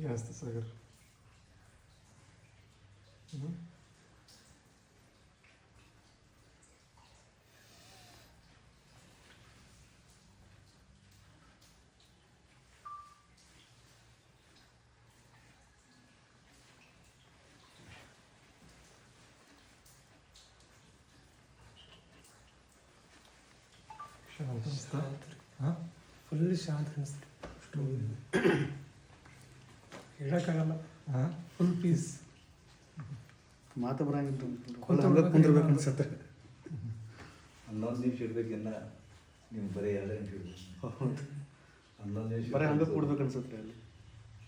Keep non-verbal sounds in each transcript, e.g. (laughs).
Jeste, Sagar. Mhm. शांत शांत full शांत ಹೇಳೋಕ್ಕಾಗಲ್ಲ. ಹಾಂ ಫುಲ್ ಪೀಸ್ ಮಾತು ಹಂಗೆ ಕುಂದ್ರಬೇಕು ಏನೋ ಅನ್ಸುತ್ತೆ. ಹನ್ನೊಂದು ನಿಮಿಷ ಇರ್ಬೇಕಿನ್ನ ನೀವು ಬರೀ ಎರಡು ಗಂಟೆ ಇರ್ಬೇಕು ಹೌದು. ಹನ್ನೊಂದು ನಿಮಿಷ ಬರೀ ಹಂಗೆ ಕೂಡ್ಬೇಕು ಅನ್ಸುತ್ತೆ ಅಲ್ಲಿ.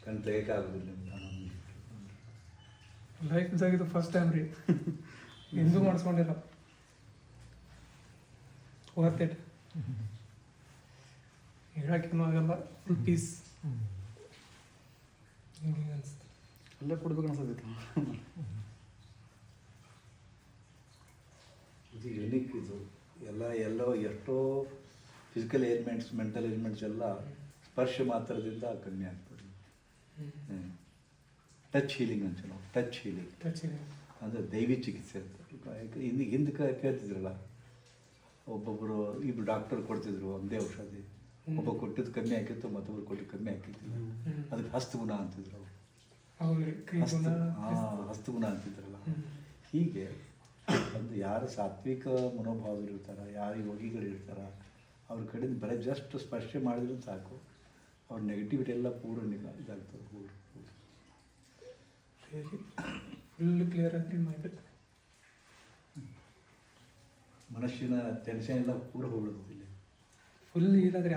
ಕಣ್ ತೆಗಿಯಕ್ಕಾಗೋದಿಲ್ಲ ಆಗೋದಿಲ್ಲ ನಿಮಿಷ. ಲೈಫ್ದಾಗ ಇದು ಫಸ್ಟ್ ಟೈಮ್ ರೀ. (laughs) ಹಿಂದೂ ಮಾಡಿಸ್ಕೊಂಡಿಲ್ಲ. ವರ್ತ್ ಇಟ್ ಹೇಳಕ್ಕೇನು ಆಗಲ್ಲ. ಫುಲ್ ಪೀಸ್ ಅಲ್ಲೇ ಕೊಡ್ಬೇಕು ಅನ್ಸತ್ತೈತೆ ಇದು ಯುನಿಕ್ ಇದು. ಎಲ್ಲ ಎಲ್ಲೋ ಎಷ್ಟೋ ಫಿಸಿಕಲ್ ಏಜ್ಮೆಂಟ್ಸ್ ಮೆಂಟಲ್ ಏಜ್ಮೆಂಟ್ಸ್ ಎಲ್ಲ ಸ್ಪರ್ಶ ಮಾತ್ರದಿಂದ ಕಮ್ಮಿ ಆಗ್ತದೆ ಟಚ್ ಹೀಲಿಂಗ್ ಅಂತ ನಾವು. ಟಚ್ ಹೀಲಿಂಗ್ ಟಚ್ ಹೀಲಿಂಗ್ ಅಂದರೆ ದೈವಿ ಚಿಕಿತ್ಸೆ ಅಂತ. ಹಿಂದೆ ಹಿಂದಕ್ಕೆ ಕೇಳ್ತಿದ್ರಲ್ಲ? ಒಬ್ಬೊಬ್ಬರು ಇಬ್ಬರು ಡಾಕ್ಟರ್ ಕೊಡ್ತಿದ್ರು ಒಂದೇ ಔಷಧಿ. ಒಬ್ಬ ಕೊಟ್ಟಿದ್ದು ಕಮ್ಮಿ ಆಗಿತ್ತು ಮತ್ತೊಬ್ಬರು ಕೊಟ್ಟಿದ್ದು ಕಮ್ಮಿ ಆಗಿದ್ದಿಲ್ಲ ಅದಕ್ಕೆ ಹಸ್ತಗುಣ ಅಂತಿದ್ರು ಅವ್ರು. ಹಸ್ತ ಗುಣ. ಹಸ್ತಗುಣ ಅಂತಿದ್ರಲ್ಲ. ಹೀಗೆ ಒಂದು ಯಾರು ಸಾತ್ವಿಕ ಮನೋಭಾವದಲ್ಲಿ ಇರ್ತಾರ ಯಾರು ಯೋಗಿಗಳು ಇರ್ತಾರ ಅವ್ರ ಕಡೆಯಿಂದ ಬರೀ ಜಸ್ಟ್ ಸ್ಪರ್ಶೆ ಮಾಡಿದ್ರು ಸಾಕು. ಅವ್ರ ನೆಗೆಟಿವಿಟಿ ಎಲ್ಲ ಪೂರ ನಿಗ ಇದಾಗ್ತದೆ ಪೂರ ಫುಲ್ ಕ್ಲಿಯರ್ ಆಗಿ ಮೈಂಡ್ ಮನಸ್ಸಿನ ಟೆನ್ಷನ್ ಎಲ್ಲ ಪೂರ ಹೋಗ್ಬಿಡ್ತದೆ ಇಲ್ಲಿ. ಫುಲ್ ಇದಾದ್ರೆ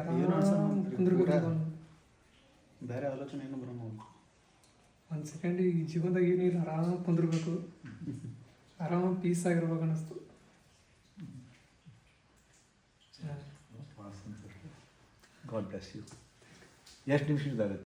ಬೇರೆ ಆಲೋಚನೆ ಏನು ಬರೋಣ ಒಂದು ಸೆಕೆಂಡ್ ಈ ಜೀವನದಾಗ ಏನಿಲ್ಲ ಆರಾಮ ಕುಂದಿರ್ಬೇಕು. ಆರಾಮ ಪೀಸ್ ಆಗಿರ್ಬೇಕು ಅನ್ನಿಸ್ತು. ಗಾಡ್ ಬ್ಲೆಸ್ ಯು ಎಷ್ಟು ನಿಮಿಷ